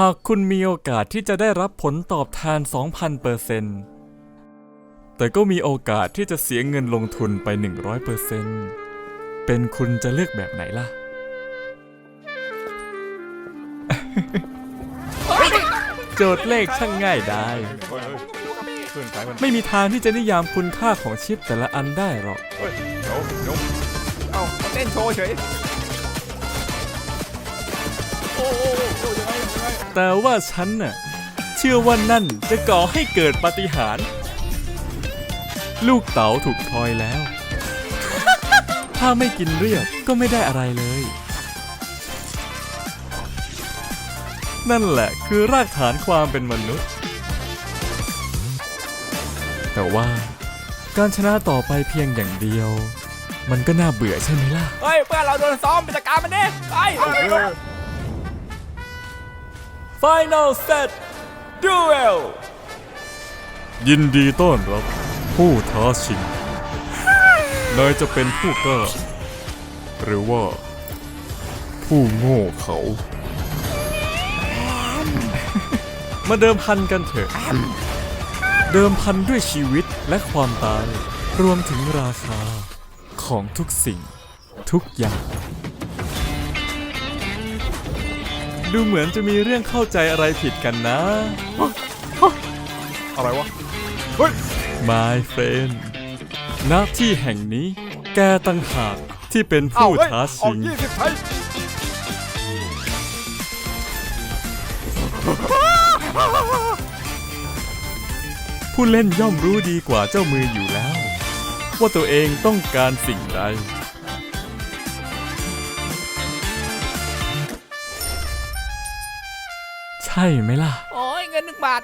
หากคุณมีโอกาสที่จะได้รับผลตอบแทน 2,000เปอร์เซนต์แต่ก็มีโอกาสที่จะเสียเงินลงทุนไป 100เปอร์เซนต์เป็นคุณจะเลือกแบบไหนล่ะ โจทย์เลขช่างง่ายได้ ไม่มีทางที่จะนิยามคุณค่าของชิปแต่ละอันได้หรอกเอ้าเต้นโชว์เฉย โอ้โอ้โอ้ยังไงยังไง แต่ว่าฉันน่ะเชื่อว่านั่นจะก่อให้เกิดปาฏิหาริย์ลูกเต๋าถูกทอยแล้ว ถ้าไม่กินเรียบก็ไม่ได้อะไรเลย นั่นแหละคือรากฐานความเป็นมนุษย์ แต่ว่าการชนะต่อไปเพียงอย่างเดียว มันก็น่าเบื่อใช่ไหมล่ะ เฮ้ยเพื่อนเราโดนซ้อมไปจัดการมันดิไป Final Set Duel ยินดีต้อนรับ ผู้ท้าชิง นายจะเป็นผู้กล้า หรือว่า ผู้โง่เขา มาเดิมพันกันเถอะ เดิมพันด้วยชีวิตและความตาย รวมถึงราคาของทุกสิ่งทุกอย่าง ดูเหมือนจะมีเรื่องเข้าใจอะไรผิดกันนะ อะไรวะ เฮ้ย My friend ณที่แห่งนี้ แกตั้งหากที่เป็นเอ้าผู้เฮ้ยท้าออชิกง ยี่สิบไทยผู้เล่นย่อมรู้ดีกว่าเจ้ามืออยู่แล้ว ว่าตัวเองต้องการสิ่งใด ใช่ไหมล่ะ โอ้ยเงินหนึ่งบาท